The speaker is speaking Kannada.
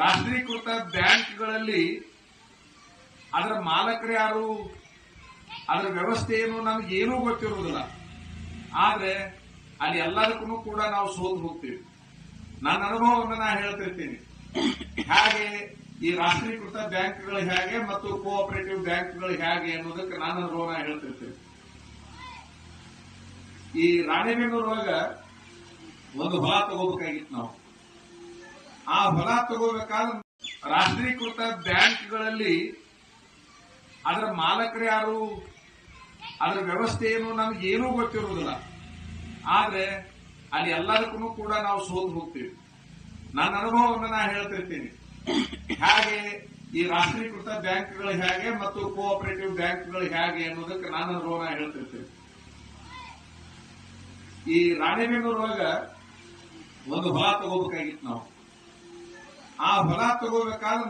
ರಾಷ್ಟ್ರೀಕೃತ ಬ್ಯಾಂಕ್ಗಳಲ್ಲಿ ಅದರ ಮಾಲಕರು ಯಾರು? ಅದರ ವ್ಯವಸ್ಥೆ ಏನು? ನಮ್ಗೆ ಏನೂ ಗೊತ್ತಿರುವುದಿಲ್ಲ. ಆದರೆ ಅಲ್ಲಿ ಎಲ್ಲದಕ್ಕೂ ಕೂಡ ನಾವು ಸೋತು ಹೋಗ್ತೀವಿ. ನನ್ನ ಅನುಭವವನ್ನು ನಾ ಹೇಳ್ತಿರ್ತೀನಿ. ಹಾಗೆ ಈ ರಾಷ್ಟ್ರೀಕೃತ ಬ್ಯಾಂಕ್ಗಳು ಹೇಗೆ ಮತ್ತು ಕೋಆಪರೇಟಿವ್ ಬ್ಯಾಂಕ್ಗಳು ಹೇಗೆ ಅನ್ನೋದಕ್ಕೆ ನಾನು ಅನುಭವ ನಾ ಹೇಳ್ತಿರ್ತೀನಿ. ಈ ರಾಣೆಬೆನ್ನೂರೊಳಗ ಒಂದು ಹೊಲ ತಗೋಬೇಕಾಗಿತ್ತು ನಾವು. ಆ ಹೊಲ ತಗೋಬೇಕಾದ್ರೆ ರಾಷ್ಟ್ರೀಕೃತ ಬ್ಯಾಂಕ್ಗಳಲ್ಲಿ ಅದರ ಮಾಲಕರು ಯಾರು? ಅದರ ವ್ಯವಸ್ಥೆ ಏನು ಏನೂ ಗೊತ್ತಿರುವುದಿಲ್ಲ. ಆದ್ರೆ ಅಲ್ಲಿ ಎಲ್ಲದಕ್ಕೂ ಕೂಡ ನಾವು ಸೋತು ಹೋಗ್ತೀವಿ. ನನ್ನ ಅನುಭವವನ್ನು ನಾ ಹೇಳ್ತಿರ್ತೀನಿ. ಹಾಗೆ ಈ ರಾಷ್ಟ್ರೀಕೃತ ಬ್ಯಾಂಕ್ಗಳು ಹೇಗೆ ಮತ್ತು ಕೋಆಪರೇಟಿವ್ ಬ್ಯಾಂಕ್ಗಳು ಹೇಗೆ ಅನ್ನೋದಕ್ಕೆ ನಾನು ಅನುಭವ ನಾ ಹೇಳ್ತಿರ್ತೀನಿ. ಈ ರಾಣೆಬೆನ್ನೂರೊಳಗ ಒಂದು ಹೊಲ ತಗೋಬೇಕಾಗಿತ್ತು ನಾವು. ಆ ಹೊಲ ತಗೋಬೇಕಾದ್ರೆ